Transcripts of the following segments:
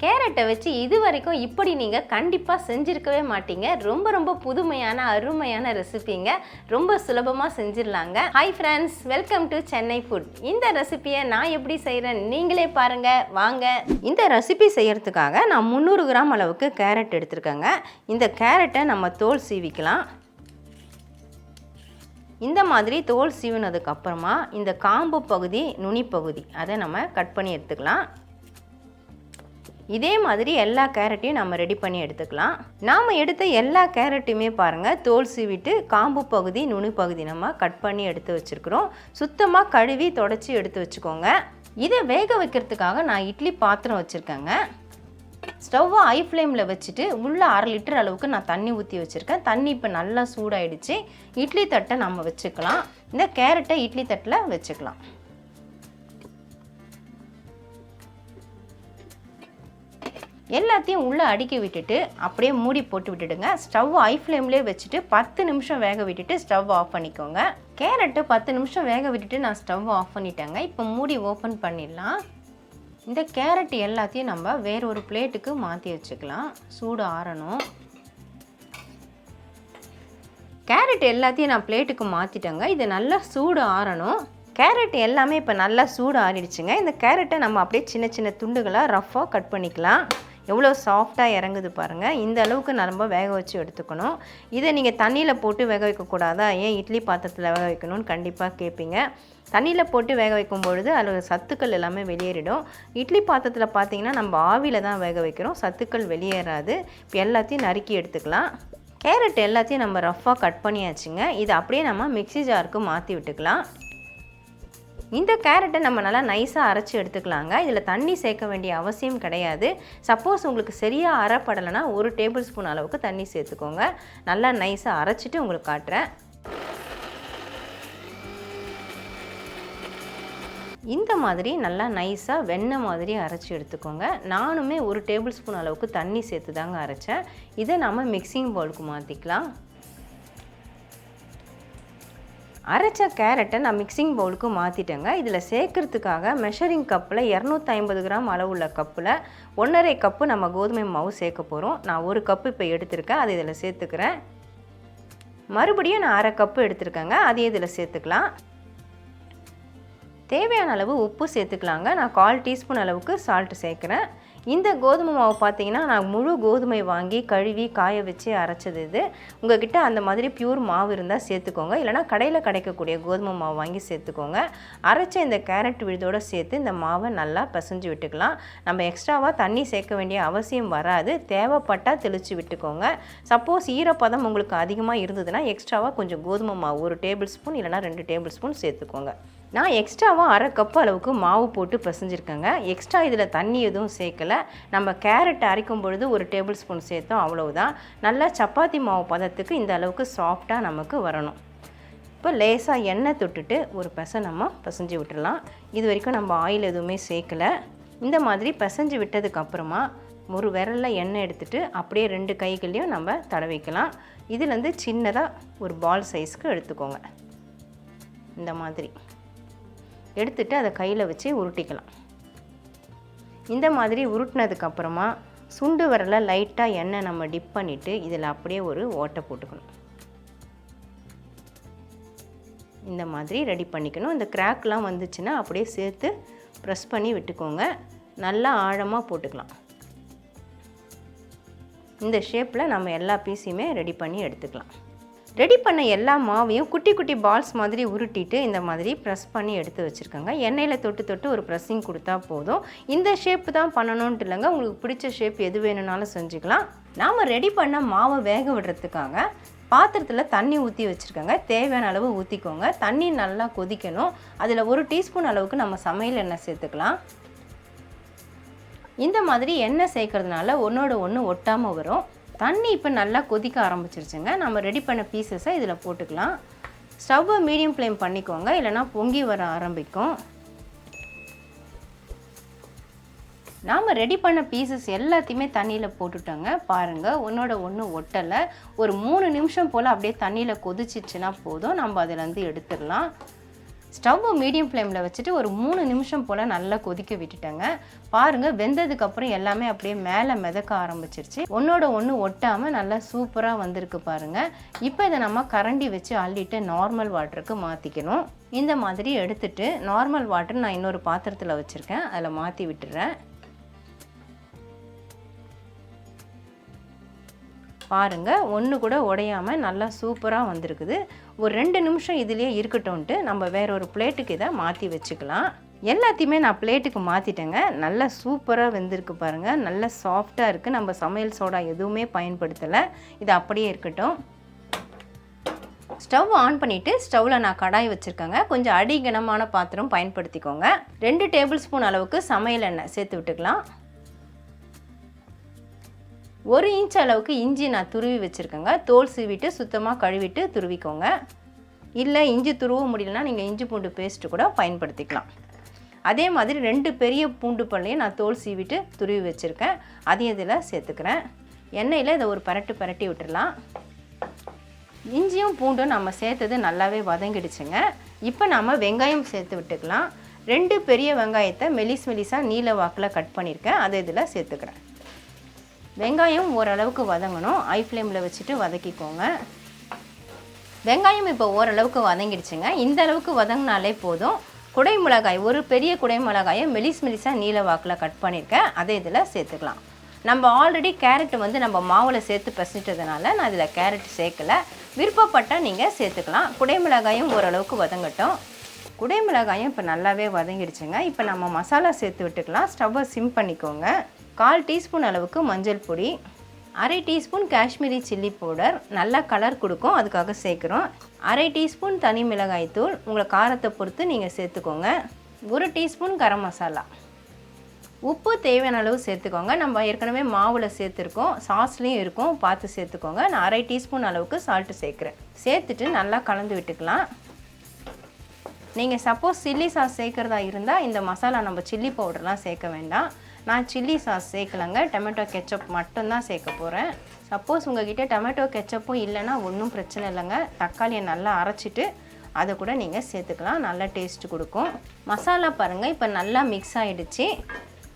கேரட்டை வச்சு இது வரைக்கும் இப்படி நீங்கள் கண்டிப்பாக செஞ்சுருக்கவே மாட்டீங்க. ரொம்ப ரொம்ப புதுமையான அருமையான ரெசிபிங்க. ரொம்ப சுலபமாக செஞ்சிடலாங்க. Hi friends welcome to Chennai food இந்த ரெசிபியை நான் எப்படி செய்கிறேன் நீங்களே பாருங்கள் வாங்க. இந்த ரெசிபி செய்கிறதுக்காக நான் முந்நூறு கிராம் அளவுக்கு கேரட் எடுத்திருக்கேங்க. இந்த கேரட்டை நம்ம தோல் சீவிக்கலாம். இந்த மாதிரி தோல் சீவினதுக்கப்புறமா இந்த காம்பு பகுதி நுனி பகுதி அதை நம்ம கட் பண்ணி எடுத்துக்கலாம். இதே மாதிரி எல்லா கேரட்டையும் நம்ம ரெடி பண்ணி எடுத்துக்கலாம். நாம் எடுத்த எல்லா கேரட்டையுமே பாருங்கள் தோல் சீவிட்டு காம்பு பகுதி நுனி பகுதி நம்ம கட் பண்ணி எடுத்து வச்சுருக்குறோம். சுத்தமாக கழுவி தொடச்சி எடுத்து வச்சுக்கோங்க. இதை வேக வைக்கிறதுக்காக நான் இட்லி பாத்திரம் வச்சுருக்கேங்க. ஸ்டவ்வை ஹை ஃப்ளேமில் வச்சுட்டு உள்ளே அரை லிட்டர் அளவுக்கு நான் தண்ணி ஊற்றி வச்சுருக்கேன். தண்ணி இப்போ நல்லா சூடாயிடுச்சு. இட்லி தட்டை நம்ம வச்சுக்கலாம். இந்த கேரட்டை இட்லி தட்டில் வச்சுக்கலாம். எல்லாத்தையும் உள்ளே அடுக்கி விட்டுட்டு அப்படியே மூடி போட்டு விட்டுடுங்க. ஸ்டவ் ஐ ஃப்ளேம்லேயே வச்சுட்டு பத்து நிமிஷம் வேக விட்டுட்டு ஸ்டவ் ஆஃப் பண்ணிக்கோங்க. கேரட்டு பத்து நிமிஷம் வேக விட்டுட்டு நான் ஸ்டவ் ஆஃப் பண்ணிட்டேங்க. இப்போ மூடி ஓப்பன் பண்ணிடலாம். இந்த கேரட் எல்லாத்தையும் நம்ம வேறொரு பிளேட்டுக்கு மாற்றி வச்சுக்கலாம். சூடு ஆறணும். கேரட் எல்லாத்தையும் நான் பிளேட்டுக்கு மாற்றிட்டேங்க இது நல்லா சூடு ஆறணும். கேரட் எல்லாமே இப்போ நல்லா சூடு ஆறிடுச்சுங்க. இந்த கேரட்டை நம்ம அப்படியே சின்ன சின்ன துண்டுகளாக ரஃப்பாக கட் பண்ணிக்கலாம். எவ்வளோ சாஃப்டாக இறங்குது பாருங்கள் இந்த அளவுக்கு நம்ம வேக வச்சு எடுத்துக்கணும். இதை நீங்கள் தண்ணியில் போட்டு வேக வைக்கக்கூடாதா ஏன் இட்லி பாத்திரத்தில் வேக வைக்கணும்னு கண்டிப்பாக கேட்பீங்க தண்ணியில் போட்டு வேக வைக்கும் பொழுது அதில் சத்துக்கள் எல்லாமே வெளியேறிடும். இட்லி பாத்திரத்தில் பார்த்தீங்கன்னா நம்ம ஆவியில் தான் வேக வைக்கிறோம். சத்துக்கள் வெளியேறாது. இப்போ எல்லாத்தையும் நறுக்கி எடுத்துக்கலாம். கேரட் எல்லாத்தையும் நம்ம ரஃப்பாக கட் பண்ணியாச்சுங்க. இதை அப்படியே நம்ம மிக்ஸி ஜாருக்கு மாற்றி விட்டுக்கலாம். இந்த கேரட்டை நம்ம நல்லா நைஸாக அரைச்சி எடுத்துக்கலாங்க. இதில் தண்ணி சேர்க்க வேண்டிய அவசியம் கிடையாது. சப்போஸ் உங்களுக்கு சரியாக அரைப்படலைன்னா ஒரு டேபிள் ஸ்பூன் அளவுக்கு தண்ணி சேர்த்துக்கோங்க. நல்லா நைஸாக அரைச்சிட்டு உங்களுக்கு காட்டுறேன். இந்த மாதிரி நல்லா நைஸாக வெண்ணெய் மாதிரி அரைச்சி எடுத்துக்கோங்க. நானுமே ஒரு டேபிள் ஸ்பூன் அளவுக்கு தண்ணி சேர்த்து தாங்க அரைச்சேன். இதை நம்ம மிக்சிங் பவுலுக்கு மாற்றிக்கலாம் அரைச்ச கேரட்டை நான் மிக்சிங் பவுலுக்கு மாற்றிட்டேங்க இதில் சேர்க்கறதுக்காக மெஷரிங் கப்பில் இரநூத்தி ஐம்பது கிராம் அளவுள்ள கப்பில் ஒன்றரை கப்பு நம்ம கோதுமை மாவு சேர்க்க போகிறோம் நான் ஒரு கப்பு இப்போ எடுத்திருக்கேன். அதை இதில் சேர்த்துக்கிறேன். மறுபடியும் நான் அரை கப்பு எடுத்திருக்கேங்க. அதையும் இதில் சேர்த்துக்கலாம். தேவையான அளவு உப்பு சேர்த்துக்கலாங்க. நான் கால் டீஸ்பூன் அளவுக்கு சால்ட்டு சேர்க்குறேன். இந்த கோதுமை மாவு பார்த்தீங்கன்னா நான் முழு கோதுமை வாங்கி கழுவி காய வச்சு அரைச்சது இது. உங்ககிட்ட அந்த மாதிரி பியூர் மாவு இருந்தால் சேர்த்துக்கோங்க. இல்லைனா கடையில் கிடைக்கக்கூடிய கோதுமை மாவு வாங்கி சேர்த்துக்கோங்க. அரைச்ச இந்த கேரட் விழுதோடு சேர்த்து இந்த மாவை நல்லா பிசைஞ்சு விட்டுக்கலாம். நம்ம எக்ஸ்ட்ராவாக தண்ணி சேர்க்க வேண்டிய அவசியம் வராது. தேவைப்பட்டால் தெளித்து விட்டுக்கோங்க. சப்போஸ் ஈரப்பதம் உங்களுக்கு அதிகமாக இருந்ததுன்னா எக்ஸ்ட்ராவாக கொஞ்சம் கோதுமை மாவு ஒரு டேபிள் ஸ்பூன் இல்லைனா ரெண்டு டேபிள் ஸ்பூன் சேர்த்துக்கோங்க. நான் எக்ஸ்ட்ராவாக அரை கப் அளவுக்கு மாவு போட்டு பிசைஞ்சிருக்கேங்க. எக்ஸ்ட்ரா இதில் தண்ணி எதுவும் சேர்க்கலை. நம்ம கேரட் அரைக்கும் பொழுது ஒரு டேபிள் ஸ்பூன் சேர்த்தோம் அவ்வளவுதான். நல்லா சப்பாத்தி மாவு பதத்துக்கு இந்த அளவுக்கு சாஃப்டாக நமக்கு வரணும். இப்போ லேசாக எண்ணெய் தொட்டுட்டு ஒரு பெசை நம்ம பிசைஞ்சு விட்டுடலாம் இது வரைக்கும் நம்ம ஆயில் எதுவுமே சேர்க்கலை. இந்த மாதிரி பிசைஞ்சு விட்டதுக்கப்புறமா ஒரு விரலில் எண்ணெய் எடுத்துகிட்டு அப்படியே ரெண்டு கைகளையும் நம்ம தடவிக்கலாம் இதுலேருந்து சின்னதாக ஒரு பால் சைஸ்க்கு எடுத்துக்கோங்க. இந்த மாதிரி. எடுத்துட்டு அதை கையில் வச்சு உருட்டிக்கலாம். இந்த மாதிரி உருட்டினதுக்கப்புறமா சுண்டு வரல லைட்டாக எண்ணெய் நம்ம டிப் பண்ணிவிட்டு இதில் அப்படியே ஒரு ஓட்டை போட்டுக்கணும். இந்த மாதிரி ரெடி பண்ணிக்கணும். இந்த கிராக்லாம் வந்துச்சுன்னா அப்படியே சேர்த்து ப்ரெஸ் பண்ணி விட்டுக்கோங்க. நல்லா ஆழமாக போட்டுக்கலாம். இந்த ஷேப்பில் நம்ம எல்லா பீஸையுமே ரெடி பண்ணி எடுத்துக்கலாம். ரெடி பண்ண எல்லா மாவையும் குட்டி குட்டி பால்ஸ் மாதிரி உருட்டிட்டு இந்த மாதிரி ப்ரெஸ் பண்ணி எடுத்து வச்சுருக்கோங்க. எண்ணெயில் தொட்டு தொட்டு ஒரு ப்ரெஸ்ஸிங் கொடுத்தா போதும். இந்த ஷேப் தான் பண்ணணுன்ட்டு இல்லைங்க. உங்களுக்கு பிடிச்ச ஷேப் எது வேணும்னாலும் செஞ்சுக்கலாம். நாம் ரெடி பண்ண மாவை வேக விடுறதுக்காக பாத்திரத்தில் தண்ணி ஊற்றி வச்சுருக்கோங்க. தேவையான அளவு ஊற்றிக்கோங்க தண்ணி நல்லா கொதிக்கணும். அதில் ஒரு டீஸ்பூன் அளவுக்கு நம்ம சமையல் எண்ணெய் சேர்த்துக்கலாம். இந்த மாதிரி எண்ணெய் சேர்க்கறதுனால ஒன்றோட ஒன்று ஒட்டாமல் வரும். தண்ணி இப்போ நல்லா கொதிக்க ஆரம்பிச்சிருச்சுங்க. நம்ம ரெடி பண்ண பீசஸை இதில் போட்டுக்கலாம். ஸ்டவ்வை மீடியம் ஃப்ளேம் பண்ணிக்கோங்க. இல்லைனா பொங்கி வர ஆரம்பிக்கும். நாம் ரெடி பண்ண பீசஸ் எல்லாத்தையுமே தண்ணியில் போட்டுட்டோங்க. பாருங்கள் ஒன்றோட ஒன்று ஒட்டலை. ஒரு மூணு நிமிஷம் போல் அப்படியே தண்ணியில் கொதிச்சிச்சுன்னா போதும். நம்ம அதிலேருந்து எடுத்துடலாம். ஸ்டவ்வை மீடியம் ஃப்ளேமில் வச்சுட்டு ஒரு மூணு நிமிஷம் போல் நல்லா கொதிக்க விட்டுட்டேங்க. பாருங்கள் வெந்ததுக்கப்புறம் எல்லாமே அப்படியே மேலே மிதக்க ஆரம்பிச்சிருச்சு. ஒன்றோட ஒன்று ஒட்டாமல் நல்லா சூப்பராக வந்திருக்கு பாருங்கள் இப்போ இதை நம்ம கரண்டி வச்சு அள்ளிட்டு நார்மல் வாட்டருக்கு மாற்றிக்கணும் இந்த மாதிரி எடுத்துட்டு நார்மல் வாட்டர் நான் இன்னொரு பாத்திரத்தில் வச்சுருக்கேன். அதில் மாற்றி விட்டுறேன். பாருங்கள் ஒன்று கூட உடையாமல் நல்லா சூப்பராக வந்திருக்குது. ஒரு ரெண்டு நிமிஷம் இதுலேயே இருக்கட்டும்ன்ட்டு நம்ம வேற ஒரு பிளேட்டுக்கு இதை மாற்றி வச்சுக்கலாம். எல்லாத்தையுமே நான் பிளேட்டுக்கு மாற்றிட்டேங்க நல்லா சூப்பராக வெந்திருக்கு பாருங்கள் நல்லா சாஃப்டாக இருக்குது நம்ம சமையல் சோடா எதுவுமே பயன்படுத்தலை. இது அப்படியே இருக்கட்டும். ஸ்டவ் ஆன் பண்ணிவிட்டு ஸ்டவ்வில் நான் கடாய் வச்சுருக்கேங்க. கொஞ்சம் அடிகனமான பாத்திரம் பயன்படுத்திக்கோங்க. ரெண்டு டேபிள் ஸ்பூன் அளவுக்கு சமையல் எண்ணெய் சேர்த்து விட்டுக்கலாம். ஒரு இன்ச் அளவுக்கு இஞ்சி நான் துருவி வச்சுருக்கேங்க. தோல் சீவிட்டு சுத்தமாக கழுவிட்டு துருவிக்கோங்க. இல்லை இஞ்சி துருவ முடியலன்னா நீங்கள் இஞ்சி பூண்டு பேஸ்ட்டு கூட பயன்படுத்திக்கலாம். அதே மாதிரி ரெண்டு பெரிய பூண்டு பல்லையும் நான் தோல் சீவிட்டு துருவி வச்சுருக்கேன். அதையும் இதில் சேர்த்துக்கிறேன். எண்ணெயில் இதை ஒரு பரட்டு பரட்டி விட்டுடலாம் இஞ்சியும் பூண்டும் நம்ம சேர்த்தது நல்லாவே வதங்கிடுச்சுங்க. இப்போ நம்ம வெங்காயம் சேர்த்து விட்டுக்கலாம். ரெண்டு பெரிய வெங்காயத்தை மெலிஸ் மெலிஸாக நீல வாக்கில் கட் பண்ணியிருக்கேன். அதை இதில் சேர்த்துக்கிறேன். வெங்காயம் ஓரளவுக்கு வதங்கணும். ஐ ஃப்ளேமில் வச்சுட்டு வதக்கிக்கோங்க. வெங்காயம் இப்போ ஓரளவுக்கு வதங்கிடுச்சுங்க. இந்த அளவுக்கு வதங்கினாலே போதும். குடை மிளகாய் ஒரு பெரிய குடை மிளகாயை மெலிஸ் மெலிஸாக நீல வாக்கில் கட் பண்ணியிருக்கேன். அதை இதில் சேர்த்துக்கலாம். நம்ம ஆல்ரெடி கேரட் வந்து நம்ம மாவில் சேர்த்து பசிட்டதுனால நான் இதில் கேரட் சேர்க்கலை. விருப்பப்பட்டால் நீங்கள் சேர்த்துக்கலாம். குடை மிளகாயும் ஓரளவுக்கு வதங்கட்டும். குடை மிளகாயும் இப்போ நல்லாவே வதங்கிடுச்சுங்க. இப்போ நம்ம மசாலா சேர்த்து விட்டுக்கலாம். ஸ்டவ்வை சிம் பண்ணிக்கோங்க. கால் டீஸ்பூன் அளவுக்கு மஞ்சள் பொடி அரை டீஸ்பூன் காஷ்மீரி சில்லி பவுடர் நல்லா கலர் கொடுக்கும் அதுக்காக சேர்க்குறோம். அரை டீஸ்பூன் தனி மிளகாய் தூள் உங்களை காரத்தை பொறுத்து நீங்கள் சேர்த்துக்கோங்க. ஒரு டீஸ்பூன் கரம் மசாலா. உப்பு தேவையான அளவு சேர்த்துக்கோங்க. நம்ம ஏற்கனவே மாவில் சேர்த்துருக்கோம் சாஸ்லேயும் இருக்கும் பார்த்து சேர்த்துக்கோங்க. நான் அரை டீஸ்பூன் அளவுக்கு சால்ட்டு சேர்க்குறேன். சேர்த்துட்டு நல்லா கலந்து விட்டுக்கலாம். நீங்கள் சப்போஸ் சில்லி சாஸ் சேர்க்குறதா இருந்தால் இந்த மசாலா நம்ம சில்லி பவுடர்லாம் சேர்க்க வேண்டாம். நான் சில்லி சாஸ் சேர்க்கலங்க. டொமேட்டோ கெச்சப் மட்டும்தான் சேர்க்க போகிறேன் சப்போஸ் உங்ககிட்ட டொமேட்டோ கெச்சப்பும் இல்லைன்னா ஒன்றும் பிரச்சனை இல்லைங்க. தக்காளியை நல்லா அரைச்சிட்டு அதை கூட நீங்கள் சேர்த்துக்கலாம். நல்லா டேஸ்ட்டு கொடுக்கும். மசாலா பாருங்கள் இப்போ நல்லா மிக்ஸ் ஆகிடுச்சு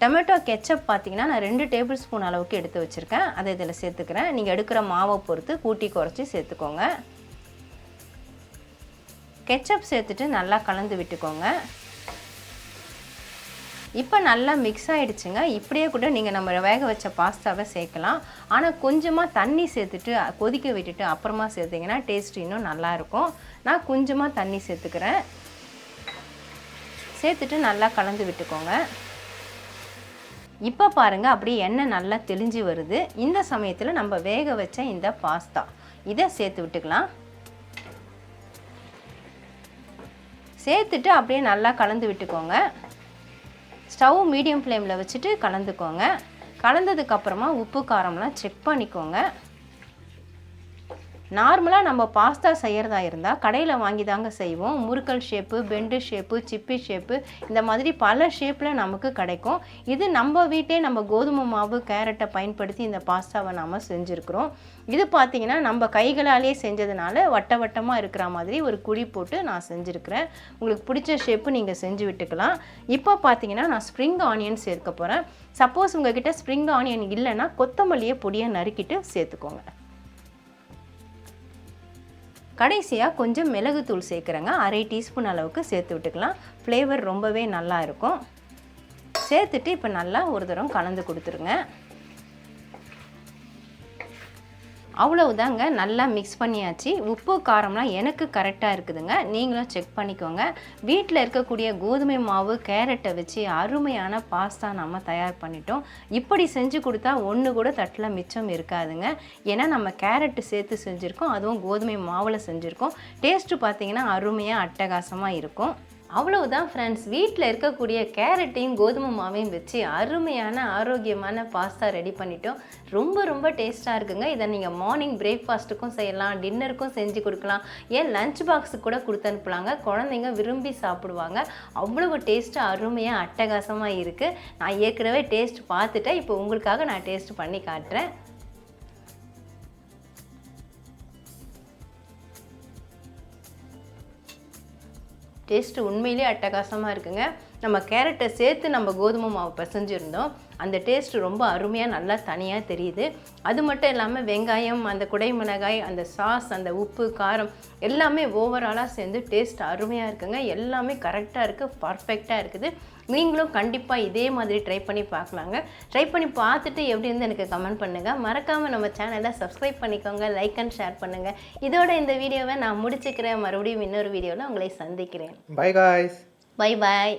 டொமேட்டோ கெச்சப் பார்த்தீங்கன்னா நான் ரெண்டு டேபிள் ஸ்பூன் அளவுக்கு எடுத்து வச்சுருக்கேன். அதை இதில் சேர்த்துக்கிறேன். நீங்கள் எடுக்கிற மாவை பொறுத்து கூட்டி குறைச்சி சேர்த்துக்கோங்க. கெச்சப் சேர்த்துட்டு நல்லா கலந்து விட்டுக்கோங்க. இப்போ நல்லா மிக்ஸ் ஆகிடுச்சுங்க இப்படியே கூட நீங்கள் நம்ம வேக வச்ச பாஸ்தாவை சேர்க்கலாம். ஆனால் கொஞ்சமாக தண்ணி சேர்த்துட்டு கொதிக்க விட்டுட்டு அப்புறமா சேர்த்திங்கன்னா டேஸ்ட் இன்னும் நல்லாயிருக்கும் நான் கொஞ்சமாக தண்ணி சேர்த்துக்கிறேன். சேர்த்துட்டு நல்லா கலந்து விட்டுக்கோங்க. இப்போ பாருங்கள் அப்படியே எண்ணெய் நல்லா தெளிஞ்சு வருது. இந்த சமயத்தில் நம்ம வேக வச்ச இந்த பாஸ்தா. இதை சேர்த்து விட்டுக்கலாம். சேர்த்துட்டு அப்படியே நல்லா கலந்து விட்டுக்கோங்க. ஸ்டவ் மீடியம் ஃப்ளேமில் வச்சுட்டு கலந்துக்கோங்க. கலந்ததுக்கப்புறமா உப்பு காரம்லாம் செக் பண்ணிக்கோங்க. நார்மலாக நம்ம பாஸ்தா செய்கிறதா இருந்தால் கடையில் வாங்கி தாங்க செய்வோம். முறுக்கல் ஷேப்பு பெண்டு ஷேப்பு சிப்பி ஷேப்பு இந்த மாதிரி பல ஷேப்பில் நமக்கு கிடைக்கும். இது நம்ம வீட்டே நம்ம கோதுமை மாவு கேரட்டை பயன்படுத்தி இந்த பாஸ்தாவை நாம் செஞ்சுருக்குறோம். இது பார்த்திங்கன்னா நம்ம கைகளாலே செஞ்சதுனால வட்ட வட்டமாக இருக்கிற மாதிரி ஒரு குழி போட்டு நான் செஞ்சுருக்கிறேன். உங்களுக்கு பிடிச்ச ஷேப்பு நீங்கள் செஞ்சு விட்டுக்கலாம். இப்போ பார்த்தீங்கன்னா நான் ஸ்ப்ரிங் ஆனியன் சேர்க்க போகிறேன் சப்போஸ் உங்ககிட்ட ஸ்ப்ரிங் ஆனியன் இல்லைன்னா கொத்தமல்லியை பொடியை நறுக்கிட்டு சேர்த்துக்கோங்க. கடைசியாக கொஞ்சம் மிளகுத்தூள் சேர்க்குறேங்க. அரை டீஸ்பூன் அளவுக்கு சேர்த்து விட்டுக்கலாம். ஃப்ளேவர் ரொம்பவே நல்லா இருக்கும். சேர்த்துட்டு இப்போ நல்லா ஒரு தரம் கலந்து கொடுத்துருங்க. அவ்வளவுதாங்க நல்லா மிக்ஸ் பண்ணியாச்சு. உப்பு காரம்லாம் எனக்கு கரெக்டாக இருக்குதுங்க. நீங்களும் செக் பண்ணிக்கோங்க. வீட்டில் இருக்கக்கூடிய கோதுமை மாவு கேரட்டை வச்சு அருமையான பாஸ்தா நம்ம தயார் பண்ணிட்டோம். இப்படி செஞ்சு கொடுத்தா ஒன்று கூட தட்டில் மிச்சம் இருக்காதுங்க. ஏன்னா நம்ம கேரட்டு சேர்த்து செஞ்சுருக்கோம். அதுவும் கோதுமை மாவில் செஞ்சுருக்கோம். டேஸ்ட்டு பார்த்தீங்கன்னா அருமையாக அட்டகாசமாக இருக்கும். அவ்வளவுதான் ஃப்ரெண்ட்ஸ் வீட்டில் இருக்கக்கூடிய கேரட்டையும் கோதுமை மாவையும் வச்சு அருமையான ஆரோக்கியமான பாஸ்தா ரெடி பண்ணிட்டோம். ரொம்ப ரொம்ப டேஸ்ட்டாக இருக்குங்க. இதை நீங்கள் மார்னிங் பிரேக்ஃபாஸ்ட்டுக்கும் செய்யலாம் டின்னருக்கும் செஞ்சு கொடுக்கலாம். ஏன் லஞ்ச் பாக்ஸுக்கு கூட கொடுத்து அனுப்பலாங்க. குழந்தைங்க விரும்பி சாப்பிடுவாங்க. அவ்வளவு டேஸ்ட்டு அருமையாக அட்டகாசமாக இருக்குது நான் ஏற்கனவே டேஸ்ட் பார்த்துட்டேன். இப்போ உங்களுக்காக நான் டேஸ்ட் பண்ணி காட்டுறேன். டேஸ்ட்டு உண்மையிலே அட்டகாசமாக இருக்குங்க. நம்ம கேரட்டை சேர்த்து நம்ம கோதுமை மாவு பிசைஞ்சிருந்தோம். அந்த டேஸ்ட் ரொம்ப அருமையாக நல்லா தனியாக தெரியுது. அது மட்டும் இல்லாமல் வெங்காயம் அந்த குடை மிளகாய் அந்த சாஸ் அந்த உப்பு காரம் எல்லாமே ஓவராலாக சேர்ந்து டேஸ்ட் அருமையாக இருக்குங்க. எல்லாமே கரெக்டாக இருக்குது பர்ஃபெக்டாக இருக்குது. நீங்களும் கண்டிப்பாக இதே மாதிரி ட்ரை பண்ணி பார்க்கலாங்க. ட்ரை பண்ணி பார்த்துட்டு எப்படி இருந்து எனக்கு கமெண்ட் பண்ணுங்கள் மறக்காமல் நம்ம சேனலை சப்ஸ்கிரைப் பண்ணிக்கோங்க லைக் அண்ட் ஷேர் பண்ணுங்கள் இதோட இந்த வீடியோவை நான் முடிச்சுக்கிறேன். மறுபடியும் இன்னொரு வீடியோவில் உங்களை சந்திக்கிறேன். By guys bye bye